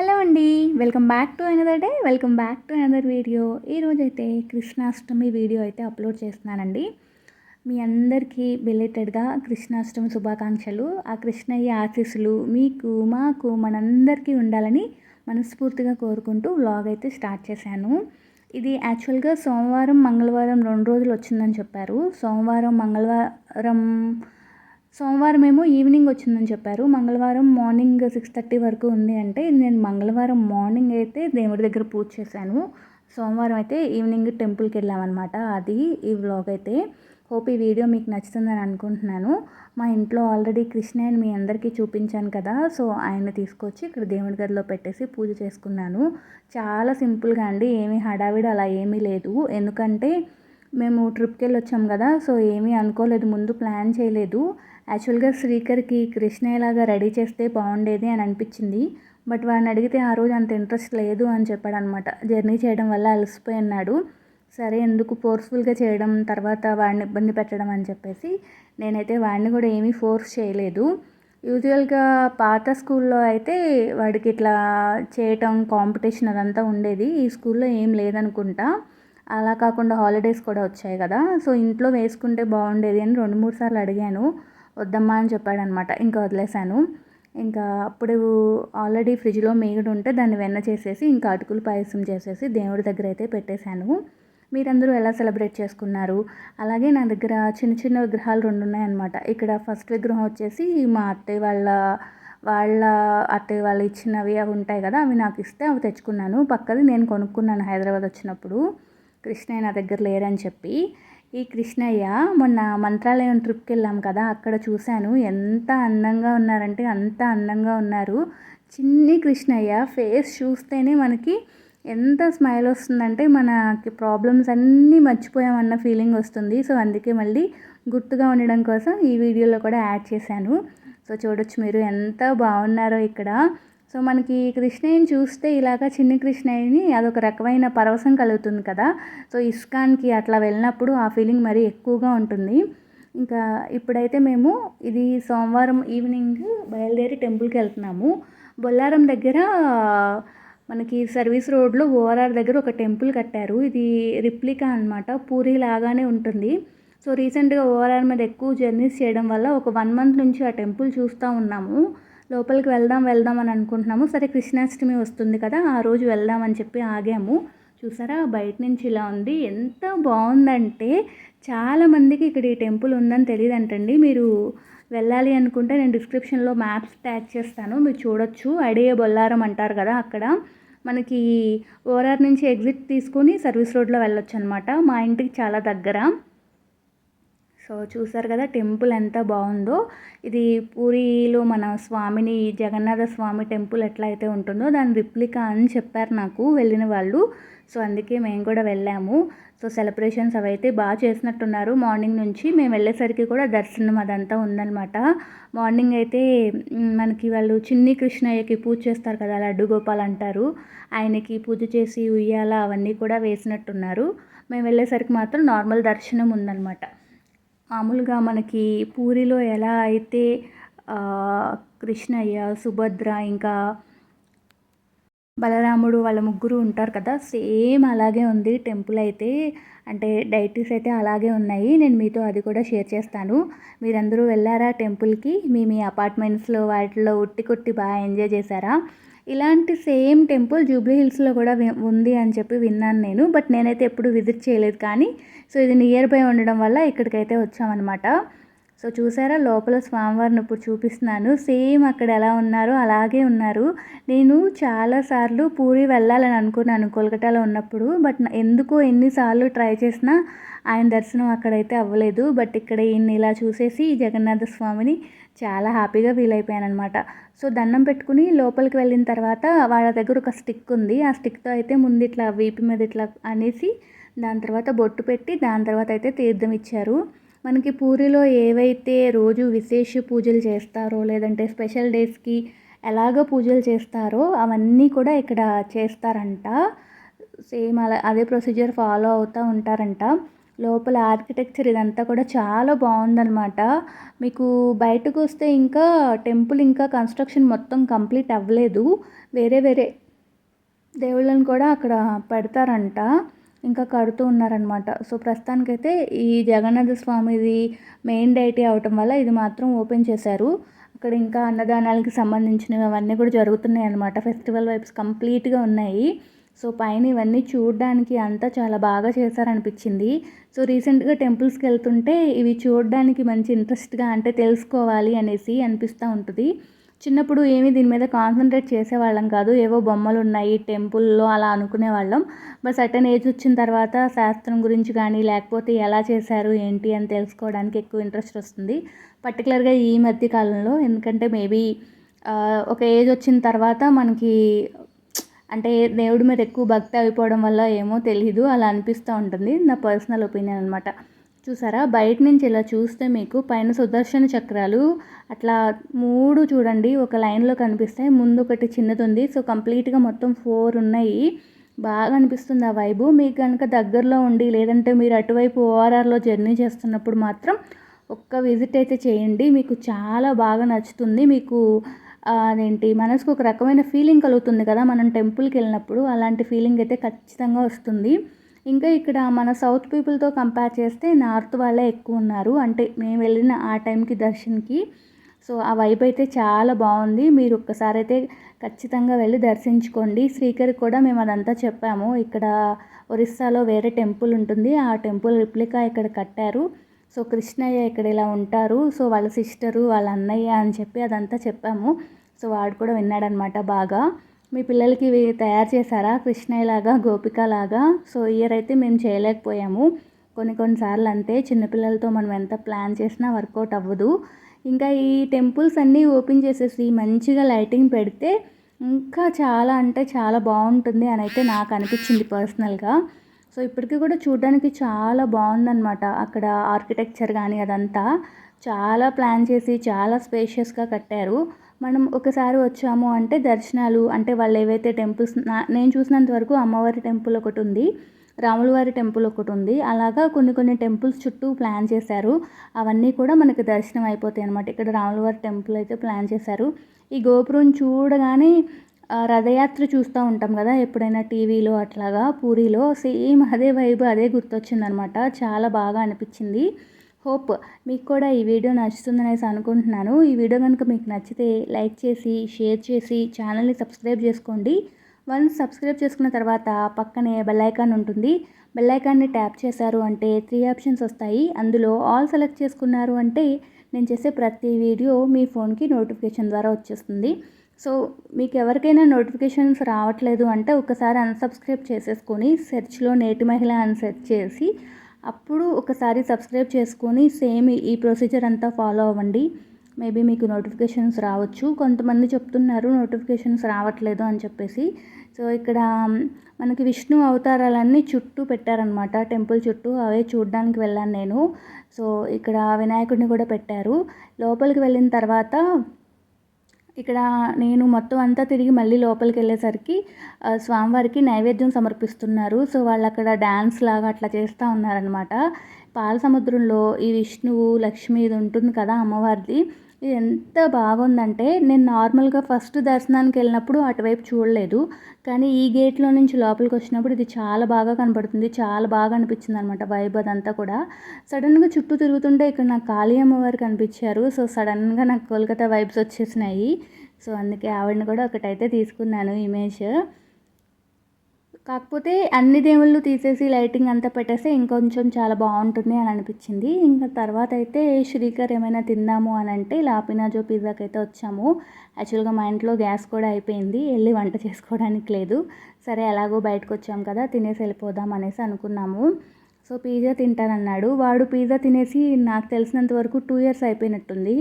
Hello అండి welcome back to another day welcome back to another video. ఈరోజైతే అయితే Krishnashtami video అయితే అప్లోడ్ చేస్తున్నానండి. మీ అందరికీ బిలేటెడ్గా కృష్ణాష్టమి శుభాకాంక్షలు. ఆ కృష్ణయ్య ఆశీస్సులు మీకు మాకు మనందరికీ ఉండాలని మనస్ఫూర్తిగా కోరుకుంటూ వ్లాగ్ అయితే స్టార్ట్ చేశాను. ఇది యాక్చువల్గా సోమవారం మంగళవారం రెండు రోజులు వచ్చిందని చెప్పారు. సోమవారం మంగళవారం సోమవారం ఏమో ఈవినింగ్ వచ్చిందని చెప్పారు. మంగళవారం మార్నింగ్ సిక్స్ థర్టీ వరకు ఉంది అంటే నేను మంగళవారం మార్నింగ్ అయితే దేవుడి దగ్గర పూజ చేశాను. సోమవారం అయితే ఈవినింగ్ టెంపుల్కి వెళ్ళామన్నమాట. అది ఈ వ్లాగ్ అయితే. హోప్ ఈ వీడియో మీకు నచ్చుతుందని అనుకుంటున్నాను. మా ఇంట్లో ఆల్రెడీ కృష్ణయ్యని మీ అందరికీ చూపించాను కదా సో ఆయన తీసుకొచ్చి ఇక్కడ దేవుడి గదిలో పెట్టేసి పూజ చేసుకున్నాను. చాలా సింపుల్గా అండి ఏమీ హడావిడి అలా ఏమీ లేదు. ఎందుకంటే మేము ట్రిప్కి వెళ్ళి వచ్చాం కదా సో ఏమీ అనుకోలేదు ముందు ప్లాన్ చేయలేదు. యాక్చువల్గా శ్రీకర్కి కృష్ణయ్యలాగా రెడీ చేస్తే బాగుండేది అని అనిపించింది. బట్ వాడిని అడిగితే ఆ రోజు అంత ఇంట్రెస్ట్ లేదు అని చెప్పాడు అనమాట జర్నీ చేయడం వల్ల అలసిపోయి ఉన్నాడు. సరే ఎందుకు ఫోర్స్ఫుల్గా చేయడం తర్వాత వాడిని ఇబ్బంది పెట్టడం అని చెప్పేసి నేనైతే వాడిని కూడా ఏమీ ఫోర్స్ చేయలేదు. యూజువల్గా పాత స్కూల్లో అయితే వాడికి ఇట్లా చేయటం కాంపిటీషన్ అదంతా ఉండేది. ఈ స్కూల్లో ఏం లేదనుకుంటా. అలా కాకుండా హాలిడేస్ కూడా వచ్చాయి కదా. సో ఇంట్లో వేసుకుంటే బాగుండేది అని రెండు మూడు సార్లు అడిగాను. వద్దమ్మా అని చెప్పాడనమాట. ఇంకా వదిలేశాను. ఇంకా అప్పుడు ఆల్రెడీ ఫ్రిడ్జ్లో మేగుడు ఉంటే దాన్ని వెన్న చేసేసి ఇంకా అటుకులు పాయసం చేసేసి దేవుడి దగ్గర అయితే పెట్టేశాను. మీరందరూ ఎలా సెలబ్రేట్ చేసుకున్నారు? అలాగే నా దగ్గర చిన్న చిన్న విగ్రహాలు రెండు ఉన్నాయన్నమాట. ఇక్కడ ఫస్ట్ విగ్రహం వచ్చేసి మా అత్తయ్య వాళ్ళ వాళ్ళ అత్తయ్య వాళ్ళు ఇచ్చినవి అవి ఉంటాయి కదా అవి నాకు ఇస్తే అవి తెచ్చుకున్నాను. పక్కది నేను కొనుక్కున్నాను హైదరాబాద్ వచ్చినప్పుడు. కృష్ణయ్య నా దగ్గర లేరని చెప్పి ఈ కృష్ణయ్య మొన్న మంత్రాలయం ట్రిప్కి వెళ్ళాం కదా అక్కడ చూశాను. ఎంత అందంగా ఉన్నారంటే అంత అందంగా ఉన్నారు. చిన్ని కృష్ణయ్య ఫేస్ చూస్తేనే మనకి ఎంత స్మైల్ వస్తుందంటే మనకి ప్రాబ్లమ్స్ అన్నీ మర్చిపోయామన్న ఫీలింగ్ వస్తుంది. సో అందుకే మళ్ళీ గుర్తుగా ఉండడం కోసం ఈ వీడియోలో కూడా యాడ్ చేశాను. సో చూడొచ్చు మీరు ఎంత బాగున్నారో ఇక్కడ. సో మనకి కృష్ణయ్యని చూస్తే ఇలాగ చిన్ని కృష్ణయ్యని అదొక రకమైన పరవశం కలుగుతుంది కదా. సో ఇస్కాన్కి అట్లా వెళ్ళినప్పుడు ఆ ఫీలింగ్ మరీ ఎక్కువగా ఉంటుంది. ఇంకా ఇప్పుడైతే మేము ఇది సోమవారం ఈవినింగ్ బయలుదేరి టెంపుల్కి వెళ్తున్నాము. బొల్లారం దగ్గర మనకి సర్వీస్ రోడ్లో ఓఆర్ఆర్ దగ్గర ఒక టెంపుల్ కట్టారు. ఇది రిప్లికా అనమాట పూరి లాగానే ఉంటుంది. సో రీసెంట్గా ఓఆర్ఆర్ మీద ఎక్కువ జర్నీస్ చేయడం వల్ల ఒక వన్ మంత్ నుంచి ఆ టెంపుల్ చూస్తూ ఉన్నాము. లోపలికి వెళ్దాం వెళ్దాం అని అనుకుంటున్నాము. సరే కృష్ణాష్టమి వస్తుంది కదా ఆ రోజు వెళ్దాం అని చెప్పి ఆగాము. చూసారా బయట నుంచి ఇలా ఉంది. ఎంత బాగుందంటే చాలామందికి ఇక్కడ ఈ టెంపుల్ ఉందని తెలియదు అంటండి మీరు వెళ్ళాలి అనుకుంటే నేను డిస్క్రిప్షన్లో మ్యాప్స్ ట్యాగ్ చేస్తాను. మీరు చూడొచ్చు. అడియ బొల్లారం అంటారు కదా అక్కడ. మనకి ఓరార్ నుంచి ఎగ్జిట్ తీసుకొని సర్వీస్ రోడ్లో వెళ్ళొచ్చు అనమాట మా ఇంటికి చాలా దగ్గర. సో చూసారు కదా టెంపుల్ ఎంత బాగుందో. ఇది పూరిలో మన స్వామిని జగన్నాథ స్వామి టెంపుల్ ఎట్లా అయితే ఉంటుందో దాని రిప్లికా అని చెప్పారు నాకు వెళ్ళిన వాళ్ళు. సో అందుకే మేము కూడా వెళ్ళాము. సో సెలబ్రేషన్స్ అవైతే బాగా చేసినట్టున్నారు. మార్నింగ్ నుంచి మేము వెళ్ళేసరికి కూడా దర్శనం అదంతా ఉందన్నమాట. మార్నింగ్ అయితే మనకి వాళ్ళు చిన్ని కృష్ణయ్యకి పూజ చేస్తారు కదా లడ్డు గోపాల్ అంటారు. ఆయనకి పూజ చేసి ఉయ్యాల అవన్నీ కూడా వేసినట్టున్నారు. మేము వెళ్ళేసరికి మాత్రం నార్మల్ దర్శనం ఉందన్నమాట. మామూలుగా మనకి పూరిలో ఎలా అయితే కృష్ణయ్య సుభద్ర ఇంకా బలరాముడు వాళ్ళ ముగ్గురు ఉంటారు కదా సేమ్ అలాగే ఉంది టెంపుల్ అయితే. అంటే డైటీస్ అయితే అలాగే ఉన్నాయి. నేను మీతో అది కూడా షేర్ చేస్తాను. మీరందరూ వెళ్ళారా టెంపుల్కి? మీ మీ అపార్ట్మెంట్స్లో వాటిలో ఉట్టి కొట్టి బాగా ఎంజాయ్ చేశారా? ఇలాంటి సేమ్ టెంపుల్ జూబ్లీ హిల్స్లో కూడా ఉంది అని చెప్పి విన్నాను నేను బట్ నేనైతే ఎప్పుడు విజిట్ చేయలేదు కానీ సో ఇది నియర్ బై ఉండడం వల్ల ఇక్కడికైతే వచ్చామన్నమాట. సో చూసారా లోపల స్వామివారిని ఇప్పుడు చూపిస్తున్నాను. సేమ్ అక్కడ ఎలా ఉన్నారో అలాగే ఉన్నారు. నేను చాలాసార్లు పూరి వెళ్ళాలని అనుకున్నాను కోల్కటాలో ఉన్నప్పుడు బట్ ఎందుకో ఎన్నిసార్లు ట్రై చేసినా ఆయన దర్శనం అక్కడైతే అవ్వలేదు. బట్ ఇక్కడ ఈయన్ని ఇలా చూసేసి జగన్నాథ స్వామిని చాలా హ్యాపీగా ఫీల్ అయిపోయాను అనమాట సో దండం పెట్టుకుని లోపలికి వెళ్ళిన తర్వాత వాళ్ళ దగ్గర ఒక స్టిక్ ఉంది. ఆ స్టిక్తో అయితే ముందు ఇట్లా వీపు మీద ఇట్లా అనేసి దాని తర్వాత బొట్టు పెట్టి దాని తర్వాత అయితే తీర్థం ఇచ్చారు. మనకి పూరిలో ఏవైతే రోజు విశేష పూజలు చేస్తారో లేదంటే స్పెషల్ డేస్కి ఎలాగ పూజలు చేస్తారో అవన్నీ కూడా ఇక్కడ చేస్తారంట. సేమ్ అలా అదే ప్రొసీజర్ ఫాలో అవుతూ ఉంటారంట. లోపల ఆర్కిటెక్చర్ ఇదంతా కూడా చాలా బాగుందనమాట మీకు బయటకు వస్తే ఇంకా టెంపుల్ ఇంకా కన్స్ట్రక్షన్ మొత్తం కంప్లీట్ అవ్వలేదు. వేరే వేరే దేవుళ్ళని కూడా అక్కడ పెడతారంట. ఇంకా కడుతూ ఉన్నారనమాట సో ప్రస్తుతానికైతే ఈ జగన్నాథ స్వామిది మెయిన్ డైటీ అవటం వల్ల ఇది మాత్రం ఓపెన్ చేశారు. అక్కడ ఇంకా అన్నదానాలకి సంబంధించినవి అవన్నీ కూడా జరుగుతున్నాయి అనమాట ఫెస్టివల్ వైబ్స్ కంప్లీట్గా ఉన్నాయి. సో పైన ఇవన్నీ చూడడానికి అంతా చాలా బాగా చేశారనిపించింది. సో రీసెంట్గా టెంపుల్స్కి వెళ్తుంటే ఇవి చూడడానికి మంచి ఇంట్రెస్ట్గా అంటే తెలుసుకోవాలి అనేసి అనిపిస్తూ ఉంటుంది. చిన్నప్పుడు ఏమీ దీని మీద కాన్సన్ట్రేట్ చేసేవాళ్ళం కాదు. ఏవో బొమ్మలు ఉన్నాయి టెంపుల్లో అలా అనుకునేవాళ్ళం. బట్ సర్టన్ ఏజ్ వచ్చిన తర్వాత శాస్త్రం గురించి కానీ లేకపోతే ఎలా చేశారు ఏంటి అని తెలుసుకోవడానికి ఎక్కువ ఇంట్రెస్ట్ వస్తుంది. పర్టికులర్గా ఈ మధ్య కాలంలో ఎందుకంటే మేబీ ఒక ఏజ్ వచ్చిన తర్వాత మనకి అంటే దేవుడి మీద ఎక్కువ భక్తి అయిపోవడం వల్ల ఏమో తెలీదు అలా అనిపిస్తూ ఉంటుంది. నా పర్సనల్ ఒపీనియన్ అనమాట చూసారా? బయట నుంచి ఇలా చూస్తే మీకు పైన సుదర్శన చక్రాలు అట్లా మూడు చూడండి ఒక లైన్లో కనిపిస్తాయి ముందు ఒకటి చిన్నది ఉంది సో కంప్లీట్గా మొత్తం ఫోర్ ఉన్నాయి. బాగా అనిపిస్తుంది ఆ వైబు. మీకు కనుక దగ్గరలో ఉండి లేదంటే మీరు అటువైపు ఓఆర్ఆర్లో జర్నీ చేస్తున్నప్పుడు మాత్రం ఒక్క విజిట్ అయితే చేయండి. మీకు చాలా బాగా నచ్చుతుంది. మీకు అదేంటి మనసుకు ఒక రకమైన ఫీలింగ్ కలుగుతుంది కదా మనం టెంపుల్కి వెళ్ళినప్పుడు అలాంటి ఫీలింగ్ అయితే ఖచ్చితంగా వస్తుంది. ఇంకా ఇక్కడ మన సౌత్ పీపుల్తో కంపేర్ చేస్తే నార్త్ వాళ్ళే ఎక్కువ ఉన్నారు. అంటే మేము వెళ్ళిన ఆ టైంకి దర్శన్కి. సో ఆ వైబ్ అయితే చాలా బాగుంది. మీరు ఒక్కసారి అయితే ఖచ్చితంగా వెళ్ళి దర్శించుకోండి. శ్రీకర్ కూడా మేము అదంతా చెప్పాము. ఇక్కడ ఒరిస్సాలో వేరే టెంపుల్ ఉంటుంది. ఆ టెంపుల్ రిప్లికా ఇక్కడ కట్టారు. సో కృష్ణయ్య ఇక్కడ ఇలా ఉంటారు. సో వాళ్ళ సిస్టరు వాళ్ళ అన్నయ్య అని చెప్పి అదంతా చెప్పాము. సో వాడు కూడా విన్నాడనమాట బాగా. మీ పిల్లలకి ఇవి తయారు చేశారా? కృష్ణయ్యలాగా గోపికలాగా సో ఇయర్ అయితే మేము చేయలేకపోయాము. కొన్ని కొన్నిసార్లు అంతే. చిన్నపిల్లలతో మనం ఎంత ప్లాన్ చేసినా వర్కౌట్ అవ్వదు. ఇంకా ఈ టెంపుల్స్ అన్నీ ఓపెన్ చేసేసి మంచిగా లైటింగ్ పెడితే ఇంకా చాలా అంటే చాలా బాగుంటుంది అని అయితే నాకు అనిపించింది పర్సనల్గా. సో ఇప్పటికీ కూడా చూడడానికి చాలా బాగుందన్నమాట. అక్కడ ఆర్కిటెక్చర్ కానీ అదంతా చాలా ప్లాన్ చేసి చాలా స్పేషియస్గా కట్టారు. మనం ఒకసారి వచ్చాము అంటే దర్శనాలు అంటే వాళ్ళు ఏవైతే టెంపుల్స్ నేను చూసినంత వరకు అమ్మవారి టెంపుల్ ఒకటి ఉంది రాములవారి టెంపుల్ ఒకటి ఉంది. అలాగా కొన్ని కొన్ని టెంపుల్స్ చుట్టూ ప్లాన్ చేశారు. అవన్నీ కూడా మనకు దర్శనం అయిపోతాయి అనమాట ఇక్కడ రాములవారి టెంపుల్ అయితే ప్లాన్ చేశారు. ఈ గోపురం చూడగానే రథయాత్ర చూస్తూ ఉంటాం కదా ఎప్పుడైనా టీవీలో అట్లాగా పూరిలో సేమ్ అదే వైబ్ అదే గుర్తొచ్చిందనమాట. చాలా బాగా అనిపించింది. హోప్ మీకు కూడా ఈ వీడియో నచ్చుతుందనేసి అనుకుంటున్నాను. ఈ వీడియో కనుక మీకు నచ్చితే లైక్ చేసి షేర్ చేసి ఛానల్ని సబ్స్క్రైబ్ చేసుకోండి. వన్స్ సబ్స్క్రైబ్ చేసుకున్న తర్వాత పక్కనే బెల్లైకాన్ ఉంటుంది. బెల్లైకాన్ని ట్యాప్ చేశారు అంటే త్రీ ఆప్షన్స్ వస్తాయి. అందులో ఆల్ సెలెక్ట్ చేసుకున్నారు అంటే నేను చేసే ప్రతి వీడియో మీ ఫోన్కి నోటిఫికేషన్ ద్వారా వచ్చేస్తుంది. సో మీకు ఎవరికైనా నోటిఫికేషన్స్ రావట్లేదు అంటే ఒకసారి అన్సబ్స్క్రైబ్ చేసేసుకొని సెర్చ్లో నేటి మహిళ అని సెర్చ్ చేసి అప్పుడు ఒకసారి సబ్స్క్రైబ్ చేసుకొని సేమ్ ఈ ప్రొసీజర్ అంతా ఫాలో అవ్వండి. మేబీ మీకు నోటిఫికేషన్స్ రావచ్చు. కొంతమంది చెప్తున్నారు నోటిఫికేషన్స్ రావట్లేదు అని చెప్పేసి. సో ఇక్కడ మనకి విష్ణు అవతారాలన్నీ చుట్టూ పెట్టారనమాట టెంపుల్ చుట్టూ అవే చూడడానికి వెళ్ళాను నేను. సో ఇక్కడ వినాయకుడిని కూడా పెట్టారు. లోపలికి వెళ్ళిన తర్వాత ఇక్కడ నేను మొత్తం అంతా తిరిగి మళ్ళీ లోపలికి వెళ్ళేసరికి స్వామివారికి నైవేద్యం సమర్పిస్తున్నారు. సో వాళ్ళు అక్కడ డ్యాన్స్ లాగా అట్లా చేస్తూ ఉన్నారనమాట పాల సముద్రంలో ఈ విష్ణువు లక్ష్మి ఇది ఉంటుంది కదా అమ్మవారిది. ఇది ఎంత బాగుందంటే నేను నార్మల్గా ఫస్ట్ దర్శనానికి వెళ్ళినప్పుడు అటువైపు చూడలేదు. కానీ ఈ గేట్లో నుంచి లోపలికి వచ్చినప్పుడు ఇది చాలా బాగా కనపడుతుంది. చాలా బాగా అనిపించింది అనమాట వైబ్ అదంతా కూడా. సడన్గా చుట్టూ తిరుగుతుంటే ఇక్కడ నాకు కాళీ అమ్మవారు కనిపించారు. సో సడన్గా నాకు కోల్కతా వైబ్స్ వచ్చేసినాయి. సో అందుకే ఆవిడని కూడా ఒకటైతే తీసుకున్నాను ఇమేజ్. కాకపోతే అన్ని దేవుళ్ళు తీసేసి లైటింగ్ అంతా పెట్టేస్తే ఇంకొంచెం చాలా బాగుంటుంది అని అనిపించింది. ఇంకా తర్వాత అయితే శ్రీకర్ ఏమైనా తిందాము అని అంటే లాపినాజో పిజ్జాకి అయితే వచ్చాము. యాక్చువల్గా మా ఇంట్లో గ్యాస్ కూడా అయిపోయింది. వెళ్ళి వంట చేసుకోవడానికి లేదు. సరే ఎలాగో బయటకు వచ్చాం కదా తినేసి వెళ్ళిపోదాం అనేసి అనుకున్నాము. సో పిజ్జా తింటానన్నాడు. వాడు పిజ్జా తినేసి నాకు తెలిసినంత వరకు టూ ఇయర్స్ అయిపోయినట్టుంది.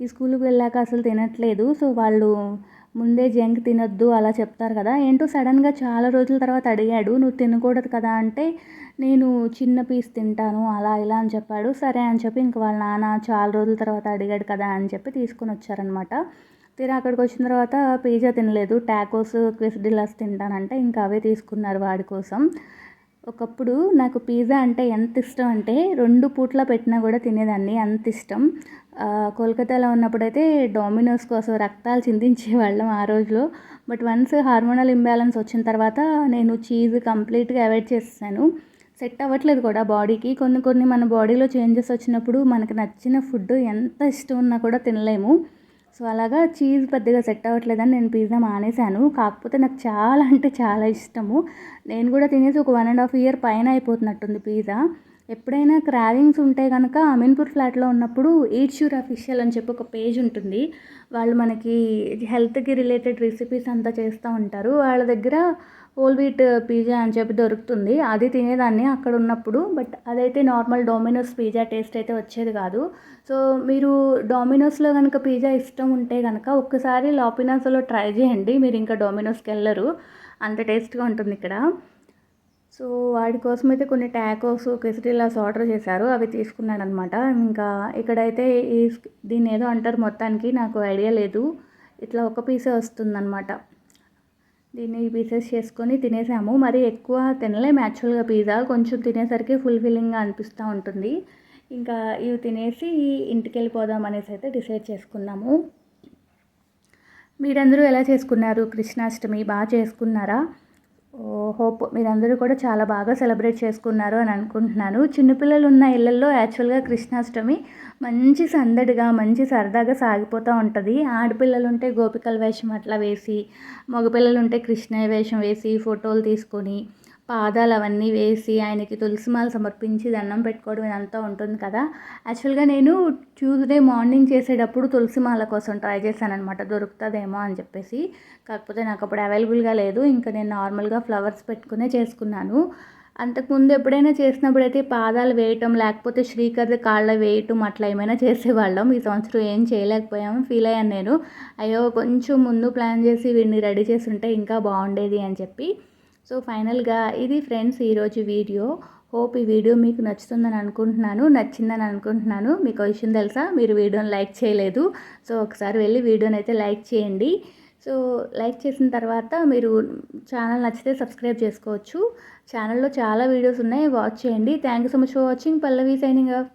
ఈ స్కూల్కి వెళ్ళాక అసలు తినట్లేదు. సో వాళ్ళు ముందే జంక్ తినొద్దు అలా చెప్తారు కదా. ఏంటో సడన్గా చాలా రోజుల తర్వాత అడిగాడు. నువ్వు తినకూడదు కదా అంటే నేను చిన్న పీస్ తింటాను అలా ఇలా అని చెప్పాడు. సరే అని చెప్పి ఇంక వాళ్ళ నాన్న చాలా రోజుల తర్వాత అడిగాడు కదా అని చెప్పి తీసుకొని వచ్చారనమాట. తీరా అక్కడికి వచ్చిన తర్వాత పిజ్జా తినలేదు. టాకోస్ క్విస్డిల్లాస్ తింటానంటే ఇంకా అవే తీసుకున్నారు వాడి కోసం. ఒకప్పుడు నాకు పిజ్జా అంటే ఎంత ఇష్టం అంటే రెండు పూట్ల పెట్టినా కూడా తినేదాన్ని అంత ఇష్టం. కోల్కతాలో ఉన్నప్పుడైతే డామినోస్ కోసం రక్తాలు చిందించేవాళ్ళం ఆ రోజులో. బట్ వన్స్ హార్మోనల్ ఇంబ్యాలెన్స్ వచ్చిన తర్వాత నేను చీజ్ కంప్లీట్గా అవాయిడ్ చేస్తాను సెట్ అవ్వట్లేదు కూడా బాడీకి కొన్ని కొన్ని మన బాడీలో చేంజెస్ వచ్చినప్పుడు మనకు నచ్చిన ఫుడ్ ఎంత ఇష్టం ఉన్నా కూడా తినలేము. సో అలాగా చీజ్ పెద్దగా సెట్ అవ్వట్లేదని నేను పిజ్జా మానేశాను. కాకపోతే నాకు చాలా అంటే చాలా ఇష్టము. నేను కూడా తినేసి ఒక వన్ అండ్ హాఫ్ ఇయర్ పైన అయిపోతున్నట్టుంది పిజ్జా. ఎప్పుడైనా క్రావింగ్స్ ఉంటే కనుక అమీన్పూర్ ఫ్లాట్లో ఉన్నప్పుడు ఈట్ షూర్ అఫీషియల్ అని చెప్పి ఒక పేజ్ ఉంటుంది. వాళ్ళు మనకి హెల్త్కి రిలేటెడ్ రెసిపీస్ అంతా చేస్తూ ఉంటారు. వాళ్ళ దగ్గర హోల్ వీట్ పిజ్జా అని చెప్పి దొరుకుతుంది. అది తినేదాన్ని అక్కడ ఉన్నప్పుడు. బట్ అదైతే నార్మల్ డొమినోస్ పిజ్జా టేస్ట్ అయితే వచ్చేది కాదు. సో మీరు డొమినోస్లో కనుక పిజ్జా ఇష్టం ఉంటే కనుక ఒక్కసారి లాపినాస్లో ట్రై చేయండి. మీరు ఇంకా డొమినోస్కి వెళ్ళరు. అంత టేస్ట్గా ఉంటుంది ఇక్కడ. సో వాడి కోసం అయితే కొన్ని టాకోస్ కెసిటీలాస్ ఆర్డర్ చేశారు. అవి తీసుకున్నాను అనమాట ఇంకా ఇక్కడైతే ఈ దీన్ని ఏదో అంటారు మొత్తానికి. నాకు ఐడియా లేదు. ఇట్లా ఒక పీసే వస్తుందన్నమాట దీన్ని పీసెస్ చేసుకొని తినేసాము. మరి ఎక్కువ తినలేము యాక్చువల్గా పిజ్జా కొంచెం తినేసరికి ఫుల్ఫిల్లింగ్గా అనిపిస్తూ ఉంటుంది. ఇంకా ఇవి తినేసి ఇంటికి వెళ్ళిపోదాం అనేసి అయితే డిసైడ్ చేసుకున్నాము. మీరందరూ ఎలా చేసుకున్నారు? కృష్ణాష్టమి బాగా చేసుకున్నారా? హోప్ మీరందరూ కూడా చాలా బాగా సెలబ్రేట్ చేసుకున్నారు అని అనుకుంటున్నాను. చిన్నపిల్లలు ఉన్న ఇళ్ళల్లో యాక్చువల్గా కృష్ణాష్టమి మంచి సందడిగా మంచి సరదాగా సాగిపోతూ ఉంటుంది. ఆడపిల్లలు ఉంటే గోపికల వేషం అట్లా వేసి మగపిల్లలు ఉంటే కృష్ణ వేషం వేసి ఫోటోలు తీసుకొని పాదాలు అవన్నీ వేసి ఆయనకి తులసిమాల సమర్పించి దండం పెట్టుకోవడం ఇదంతా ఉంటుంది కదా. యాక్చువల్గా నేను ట్యూస్డే మార్నింగ్ చేసేటప్పుడు తులసిమాల కోసం ట్రై చేశాను అనమాట దొరుకుతుందేమో అని చెప్పేసి. కాకపోతే నాకు అప్పుడు అవైలబుల్గా లేదు. ఇంకా నేను నార్మల్గా ఫ్లవర్స్ పెట్టుకునే చేసుకున్నాను. అంతకుముందు ఎప్పుడైనా చేసినప్పుడు అయితే పాదాలు వేయటం లేకపోతే శ్రీకర్ కాళ్ళ వేయటం అట్లా ఏమైనా చేసేవాళ్ళం. ఈ సంవత్సరం ఏం చేయలేకపోయాము. ఫీల్ అయ్యాను నేను. అయ్యో కొంచెం ముందు ప్లాన్ చేసి వీడిని రెడీ చేసి ఉంటే ఇంకా బాగుండేది అని చెప్పి. సో ఫైనల్గా ఇది ఫ్రెండ్స్ ఈరోజు వీడియో. హోప్ ఈ వీడియో మీకు నచ్చుతుందని అనుకుంటున్నాను. నచ్చిందని అనుకుంటున్నాను. మీకు విషయం తెలుసా? మీరు వీడియోని లైక్ చేయలేదు. సో ఒకసారి వెళ్ళి వీడియోని అయితే లైక్ చేయండి. సో లైక్ చేసిన తర్వాత మీరు ఛానల్ నచ్చితే సబ్స్క్రైబ్ చేసుకోవచ్చు. ఛానల్లో చాలా వీడియోస్ ఉన్నాయి. వాచ్ చేయండి. Thank you so much for watching. Pallavi signing off.